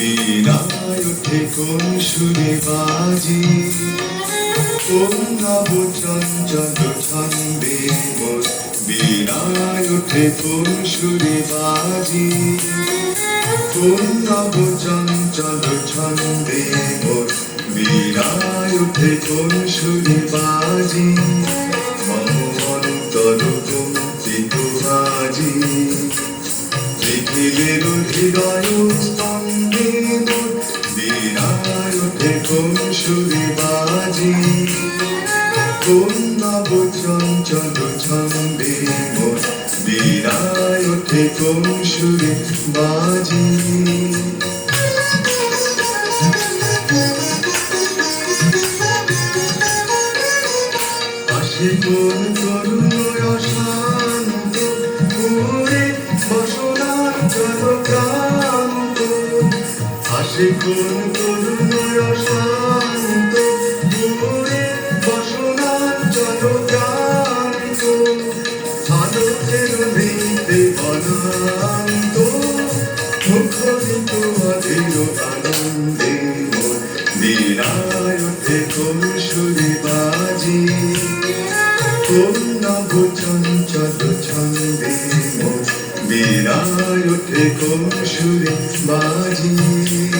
বীণায় ওঠে কোন সুরে বাজি? কোন নব চঞ্চল ছন্দে মোর। বীণায় ওঠে কোন সুরে বাজি? কোন নব চঞ্চল ছন্দে মোর। বীণায় ওঠে কোন সুরে বাজি? মম অন্তর কম্পিত বাজি। পৃথিবীর হৃদয় বীণায় ওঠে কোন সুরে বাজি কোন নব চঞ্চল ছন্দে মোর। বীণায় ওঠে কোন সুরে বাজি আসে কোন তরুণ অশান্ত বসনার জলক্রান্ত আসে কোন তরুণ অশান্ত ঘুরে বসনার জলক্রান্ত আলোকের ভিতে বনান্ত মুখরিত অধীর আনন্দে ওঠে কোন সুরে বাজি। কোন নব চঞ্চল ছন্দে কোন সুরে বাজি।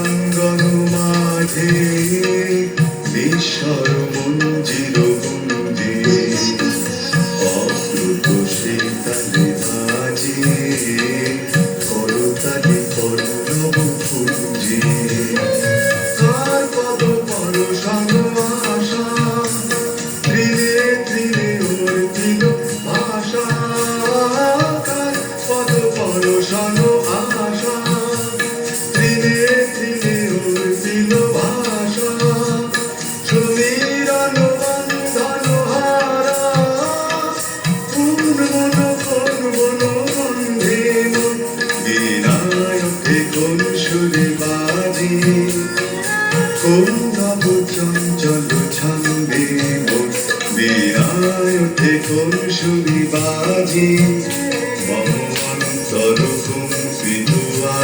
নব চঞ্চল ছন্দে বিনায়কে কোন সুরে বাজি মম অন্তর কম্পিত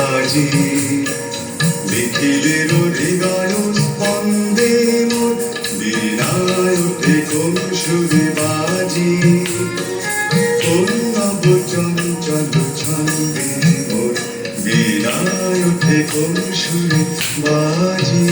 আজি নিখিলের হৃদয় স্পন্দে মোর বিনায়কে কোন সুরে বাজি কোন সুরে বাজি।